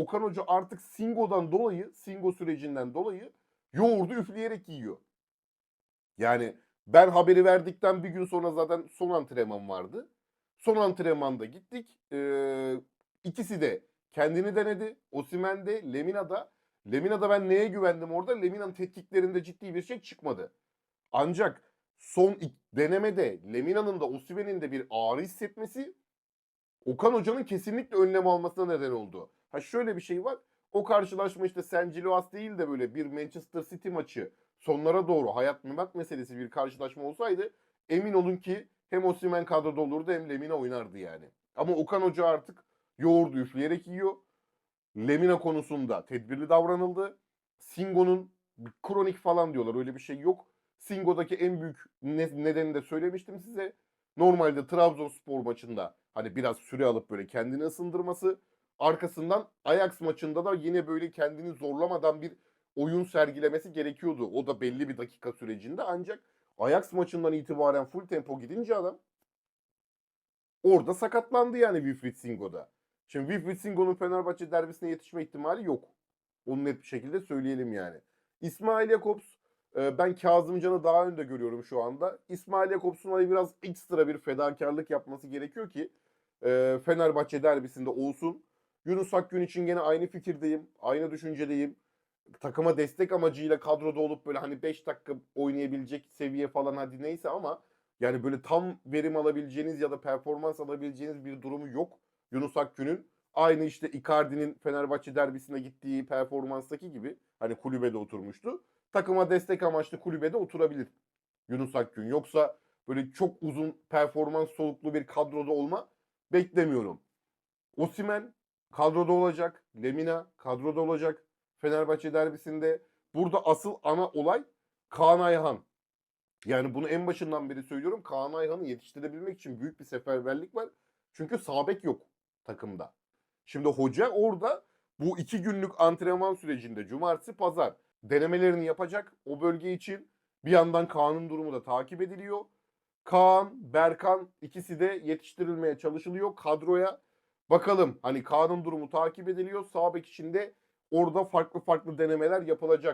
Okan Hoca artık Singo'dan dolayı, Singo sürecinden dolayı yoğurdu üfleyerek yiyor. Yani ben haberi verdikten bir gün sonra zaten son antrenman vardı. Son antrenmanda gittik. Ee, ikisi de kendini denedi. Osimhen de Lemina da. Lemina'da ben neye güvendim orada? Lemina'nın tetkiklerinde ciddi bir şey çıkmadı. Ancak son denemede Lemina'nın da Osimhen'in de bir ağrı hissetmesi Okan Hoca'nın kesinlikle önlem almasına neden oldu. Ha şöyle bir şey var. O karşılaşma işte San Giloas değil de böyle bir Manchester City maçı sonlara doğru hayat memat meselesi bir karşılaşma olsaydı emin olun ki hem Osimhen kadroda olurdu hem Lemina oynardı yani. Ama Okan Hoca artık yoğurdu üfleyerek yiyor. Lemina konusunda tedbirli davranıldı. Singo'nun kronik falan diyorlar öyle bir şey yok. Singo'daki en büyük ne- nedeni de söylemiştim size. Normalde Trabzonspor maçında hani biraz süre alıp böyle kendini ısındırması. Arkasından Ajax maçında da yine böyle kendini zorlamadan bir oyun sergilemesi gerekiyordu. O da belli bir dakika sürecinde ancak Ajax maçından itibaren full tempo gidince adam orada sakatlandı yani Wilfried Singo'da. Şimdi Wilfried Singo'nun Fenerbahçe derbisine yetişme ihtimali yok. Onu net bir şekilde söyleyelim yani. İsmail Jakobs e, ben Kazımcan'ı daha önde görüyorum şu anda. İsmail Jakobs'un hani biraz ekstra bir fedakarlık yapması gerekiyor ki e, Fenerbahçe derbisinde olsun. Yunus Akgün için gene aynı fikirdeyim. Aynı düşüncedeyim. Takıma destek amacıyla kadroda olup böyle hani 5 dakika oynayabilecek seviye falan hadi neyse ama yani böyle tam verim alabileceğiniz ya da performans alabileceğiniz bir durumu yok Yunus Akgün'ün. Aynı işte Icardi'nin Fenerbahçe derbisine gittiği performanstaki gibi hani kulübede oturmuştu. Takıma destek amaçlı kulübede oturabilir Yunus Akgün. Yoksa böyle çok uzun performans soluklu bir kadroda olma beklemiyorum. Osimen kadroda olacak. Lemina kadroda olacak. Fenerbahçe derbisinde. Burada asıl ana olay Kaan Ayhan. Yani bunu en başından beri söylüyorum. Kaan Ayhan'ı yetiştirebilmek için büyük bir seferberlik var. Çünkü sabek yok takımda. Şimdi hoca orada bu iki günlük antrenman sürecinde cumartesi pazar denemelerini yapacak. O bölge için bir yandan Kaan'ın durumu da takip ediliyor. Kaan, Berkan ikisi de yetiştirilmeye çalışılıyor kadroya. Bakalım hani Kaan'ın durumu takip ediliyor. Sağ bek içinde orada farklı farklı denemeler yapılacak.